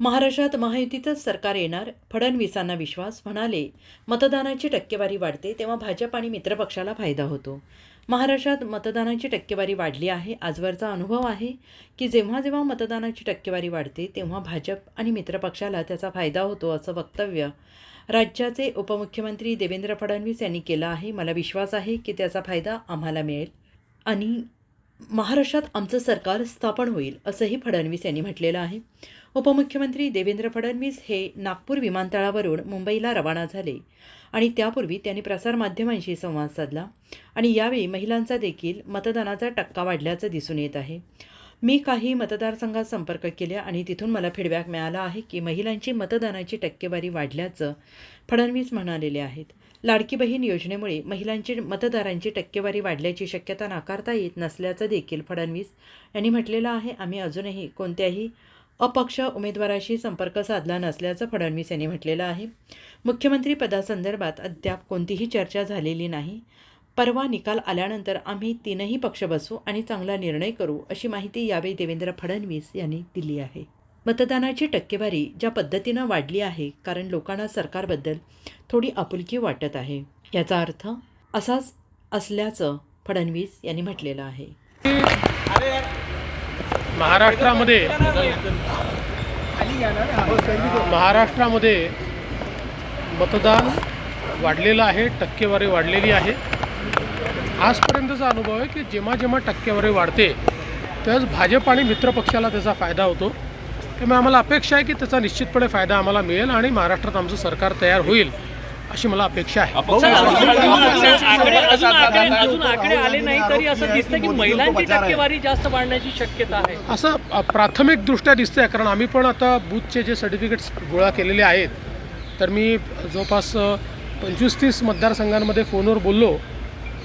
महाराष्ट्रात महायुतीचंच सरकार येणार? फडणवीसांना विश्वास? म्हणाले मतदानाची टक्केवारी वाढते तेव्हा भाजप आणि मित्रपक्षाला फायदा होतो. महाराष्ट्रात मतदानाची टक्केवारी वाढली आहे आजवरचा अनुभव आहे की जेव्हा जेव्हा मतदानाची टक्केवारी वाढते तेव्हा भाजप आणि मित्रपक्षाला त्याचा फायदा होतो असं वक्तव्य राज्याचे उपमुख्यमंत्री देवेंद्र फडणवीस यांनी केलं आहे. मला विश्वास आहे की त्याचा फायदा आम्हाला मिळेल आणि महाराष्ट्रात आमचं सरकार स्थापन होईल असंही फडणवीस यांनी म्हटलेलं आहे. उपमुख्यमंत्री देवेंद्र फडणवीस हे नागपूर विमानतळावरून मुंबईला रवाना झाले आणि त्यापूर्वी त्यांनी प्रसारमाध्यमांशी संवाद साधला आणि यावेळी महिलांचा देखील मतदानाचा टक्का वाढल्याचं दिसून येत आहे. मी काही मतदारसंघात संपर्क केल्या आणि तिथून मला फीडबॅक मिळाला आहे की महिलांची मतदानाची टक्केवारी वाढल्याचं फडणवीस म्हणालेले आहेत. लाडकी बहीण योजनेमुळे महिलांची मतदारांची टक्केवारी वाढल्याची शक्यता नाकारता येत नसल्याचं देखील फडणवीस यांनी म्हटलेलं आहे. आम्ही अजूनही कोणत्याही अपक्ष उमेदवाराशी संपर्क साधला नसल्याचं फडणवीस यांनी म्हटलेलं आहे. मुख्यमंत्री पदासंदर्भात अद्याप कोणतीही चर्चा झालेली नाही. परवा निकाल आल्यानंतर आम्ही तीनही पक्ष बसू आणि चांगला निर्णय करू अशी माहिती यावेळी देवेंद्र फडणवीस यांनी दिली आहे. मतदानाची टक्केवारी ज्या पद्धतीनं वाढली आहे कारण लोकांना सरकारबद्दल थोडी आपुलकी वाटत आहे. याचा अर्थ असाच असल्याचं फडणवीस यांनी म्हटलेलं आहे. महाराष्ट्रामध्ये महाराष्ट्रामध्ये मतदान वाढलेलं आहे टक्केवारी वाढलेली आहे. आजपर्यंतचा अनुभव आहे की जेव्हा जेव्हा टक्केवारी वाढते तेव्हाच भाजप आणि मित्रपक्षाला त्याचा फायदा होतो. त्यामुळे आम्हाला अपेक्षा आहे की त्याचा निश्चितपणे फायदा आम्हाला मिळेल आणि महाराष्ट्रात आमचं सरकार तयार होईल. अशी मला अपेक्षा आहे. अजून आकडे आले नाही तरी असं दिसतं की महिलांची टक्केवारी जास्त वाढण्याची शक्यता आहे. असं अ, प्राथमिकदृष्ट्या दिसतंय कारण आम्ही पण आता बूथचे जे सर्टिफिकेट्स गोळा केलेले आहेत. तर मी जवळपास पंचवीस तीस मतदारसंघांमध्ये फोनवर बोललो.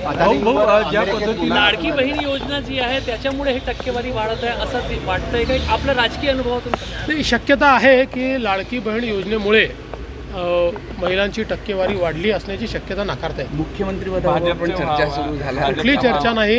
ज्या पद्धतीने लाडकी बहीण योजना जी आहे त्याच्यामुळे ही टक्केवारी वाढत आहे असं ते वाटतंय काही आपल्या राजकीय अनुभवातून नाही शक्यता आहे की लाडकी बहीण योजनेमुळे महिलांची टक्केवारी वाढली असण्याची शक्यता नाकारता येईल. मुख्यमंत्री पदावर पण चर्चा सुरू झाल्या. कुठली चर्चा नाही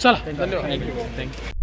चला धन्यवाद थँक्यू